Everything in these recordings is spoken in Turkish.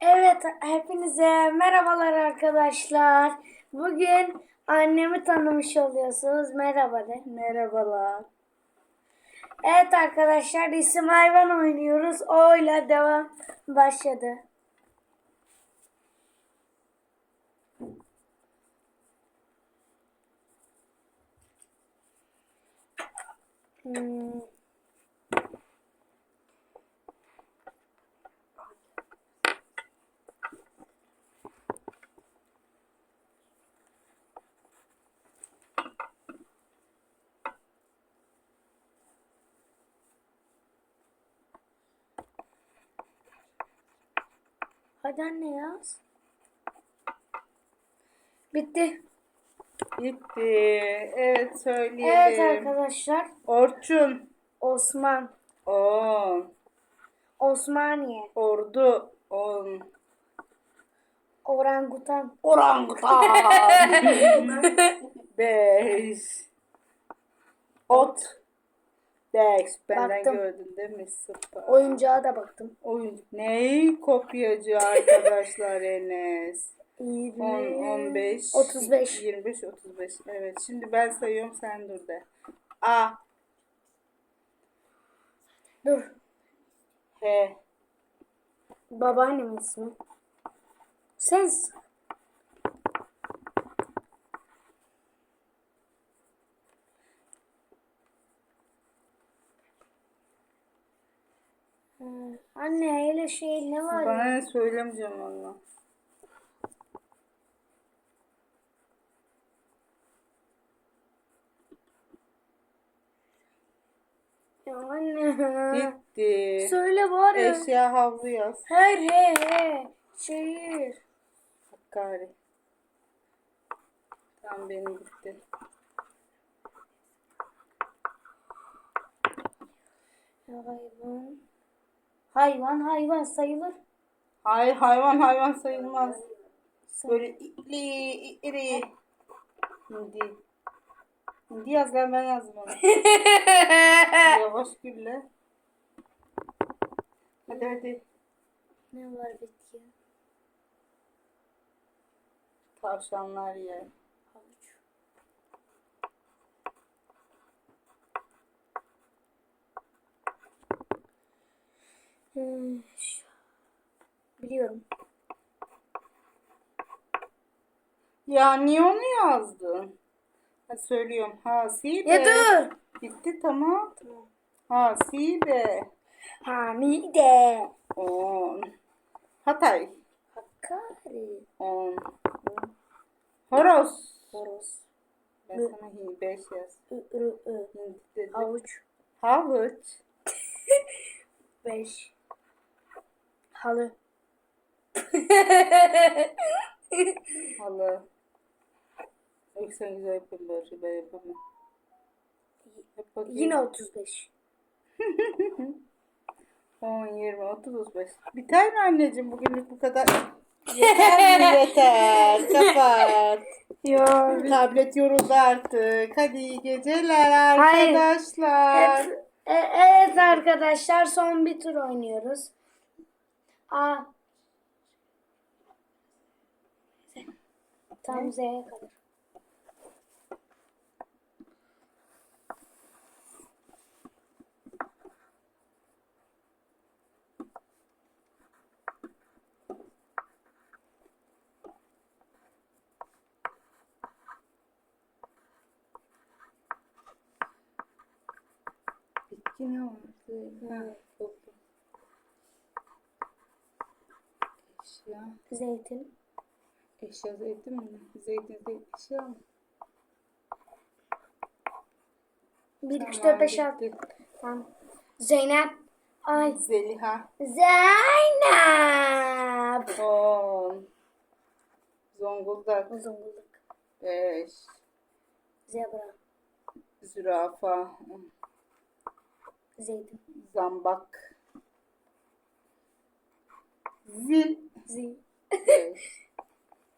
Evet, hepinize merhabalar arkadaşlar. Bugün annemi tanımış oluyorsunuz. Merhaba de. Merhabalar. Evet arkadaşlar, isim hayvan oynuyoruz. O ile devam başladı. Hmm. Hadi anne yaz. Bitti. Gitti. Evet söyleyelim. Evet arkadaşlar. Orçun. Osman. On. Osmaniye. Ordu. On. Orangutan. Orangutan. Beş. Ot. Beş. Benden Baktım. gördün değil mi? Süper. Oyuncağa da baktım. Oyun. Ney? Kopyacı arkadaşlar Enes. 20, 10, 15, 35. 25, 35. Evet. Şimdi ben sayıyorum sen dur de. A, Dur. H, Babaannemin ismi. Sen Anne öyle şey ne var Bana ne söylemeyeceğim valla. Ya anne. Bitti. Söyle var ya. Eşya havlu yaz. Her he he. Şehir. Hakkari. Tamam benim bitti. Hayvan. Hayvan hayvan sayılır. Hayır hayvan hayvan sayılmaz. Böyle iri iri. Hindi. Hindi yaz lan ben onu. Yavaş gülle. Hadi hadi. Ne var bitki? Tavşanlar ye. Havuç. Hmm, şu- Biliyorum. Ya niye onu yazdın? Hadi söylüyorum. Hasibe. Ya dur. Bitti tamam. Hasibe. Hamide. On. Hatay. Hakkari. On. Horoz. Horoz. Ben sana hi- beş yaz. Hindi dedim. Havuç. Havuç. Beş. Halı. Halı. Yok sen güzel yapın böyle ben yapamam. Yap bakayım. Yine 35. 10, 20, 30, 35. Biter mi anneciğim bugünlük bu kadar? Yeter mi yeter? Kapat. Yok. Tablet yoruldu artık. Hadi iyi geceler Hayır. arkadaşlar. Evet, e- evet arkadaşlar son bir tur oynuyoruz. A. Tam Z'ye kadar. Bitki ne vardı? Ha, buldum. Eşya. Zeytin. Eşya zeytin mi? Zeytin zeytin eşya mı? 1, 2, Tamam, 4, 5, 6. bitti. Tamam. Zeynep. Ay. Zeliha. Zeynep. 10. Zonguldak. Zonguldak. 5. Zebra. Zürafa. Zeytin. Zambak. Zil. Zil. 5.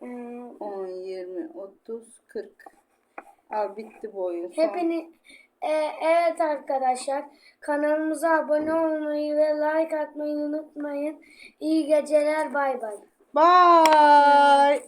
Hmm, 10, 20, 30, 40. Al bitti bu oyun. Son. Hepini e, evet arkadaşlar kanalımıza abone olmayı ve like atmayı unutmayın. İyi geceler bay bay. Bye.